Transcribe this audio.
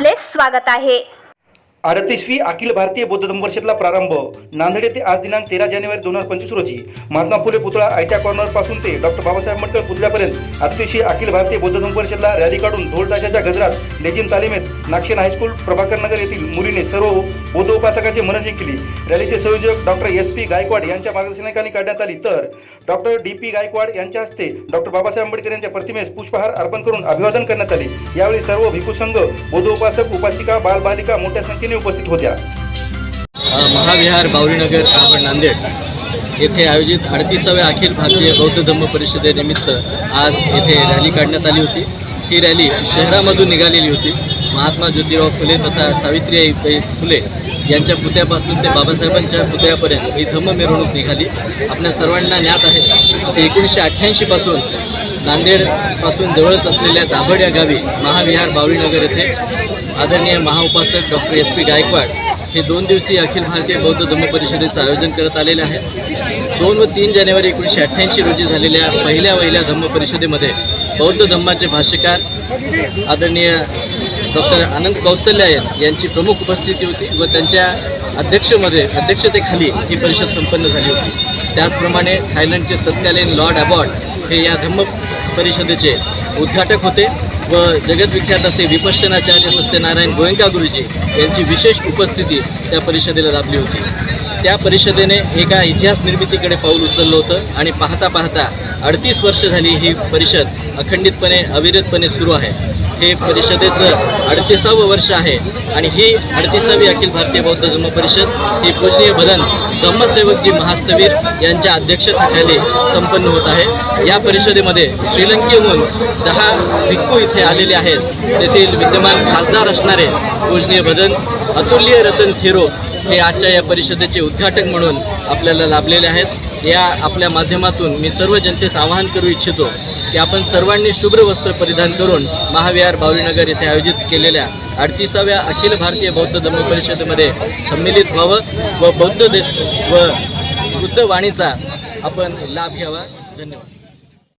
आपले स्वागत आहे. अडतीसवी अखिल भारतीय बौद्ध धम्म प्रारंभ. नांदेड येथे आज दिनांक तेरा जानेवारी दोन हजार पंचवीस रोजी महात्मा फुले पुतळा आयत्या कॉर्नरपासून ते डॉक्टर बाबासाहेब आंबेडकर पुतळ्यापर्यंत अतिशय अखिल भारतीय बौद्ध धम्म रॅली काढून ढोल ताशाच्या गजरात लेजिम तालिमेत नागशेन हायस्कूल प्रभाकर नगर येथील मुलीने सर्व बौद्ध उपासकाची मन जिंकली रॅलीचे संयोजक डॉक्टर एस पी गायकवाड यांच्या मार्गदर्शनाखाली काढण्यात आली. तर डॉक्टर डी पी गायकवाड यांच्या हस्ते डॉक्टर बाबासाहेब आंबेडकर यांच्या प्रतिमेस पुष्पहार अर्पण करून अभिवादन करण्यात आले. यावेळी सर्व भिकू संघ बौद्ध उपासक उपासिका बालबालिका मोठ्या संख्येने उपस्थित होत्या. महाविहार बावरीनगर कावड नांदेड येथे आयोजित अडतीसाव्या अखिल भारतीय बौद्ध धम्म परिषदेनिमित्त आज येथे रॅली काढण्यात आली होती. ही रॅली शहरामधून निघालेली होती. महात्मा ज्योतिराव फुले तथा सावित्रीबाई फुले यांच्या पुतळ्यापासून ते बाबासाहेबांच्या पुतळ्यापर्यंत ही धम्म मिरवणूक निघाली. आपल्या सर्वांना ज्ञात आहे ते एकोणीसशे अठ्ठ्याऐंशीपासून नांदेडपासून जवळच असलेल्या दाभड या गावी महाविहार बावळीनगर येथे आदरणीय महाउपासक डॉक्टर एस पी गायकवाड हे दोन दिवसीय अखिल भारतीय बौद्ध धम्म परिषदेचं आयोजन करत आलेले आहे दोन व तीन जानेवारी एकोणीसशे अठ्ठ्याऐंशी रोजी झालेल्या पहिल्या वहिल्या धम्म परिषदेमध्ये बौद्ध धम्माचे भाष्यकार आदरणीय डॉक्टर आनंद कौशल्यायन यांची प्रमुख उपस्थिती होती व त्यांच्या अध्यक्षमध्ये अध्यक्षतेखाली ही परिषद संपन्न झाली होती. त्याचप्रमाणे थायलंडचे तत्कालीन लॉर्ड अबॉट हे या धम्म परिषदेचे उद्घाटक होते व जगद्विख्यात असे विपश्चनाचार्य सत्यनारायण गोयंका गुरुजी यांची विशेष उपस्थिती त्या परिषदेला लाभली होती. त्या परिषदेने एका इतिहास निर्मितीकडे पाऊल उचललं होतं आणि पाहता पाहता अडतीस वर्ष झाली ही परिषद अखंडितपणे अविरतपणे सुरू आहे. हे परिषदेचं अडतीसावं वर्ष आहे. आणि ही अडतीसावी अखिल भारतीय बौद्ध धर्म परिषद ही पूजनीय भदन धम्मसेवकजी महास्तवीर यांच्या अध्यक्षतेखाली संपन्न होत आहे. या परिषदेमध्ये श्रीलंकेहून दहा भिक्खू इथे आलेले आहेत. तेथील विद्यमान खासदार असणारे पूजनीय भदन अतुल्य रतन थेरो हे आजच्या या परिषदेचे उद्घाटक म्हणून आपल्याला लाभलेले आहेत. या आपल्या माध्यमातून मी सर्व जनतेस आवाहन करू इच्छितो की आपण सर्वांनी शुभ्र वस्त्र परिधान करून महाविहार बावरीनगर येथे आयोजित केलेल्या अडतीसाव्या अखिल भारतीय बौद्ध धम्म परिषदेमध्ये सम्मिलित व्हावं व बौद्ध देश व बुद्ध वाणीचा आपण लाभ घ्यावा. धन्यवाद.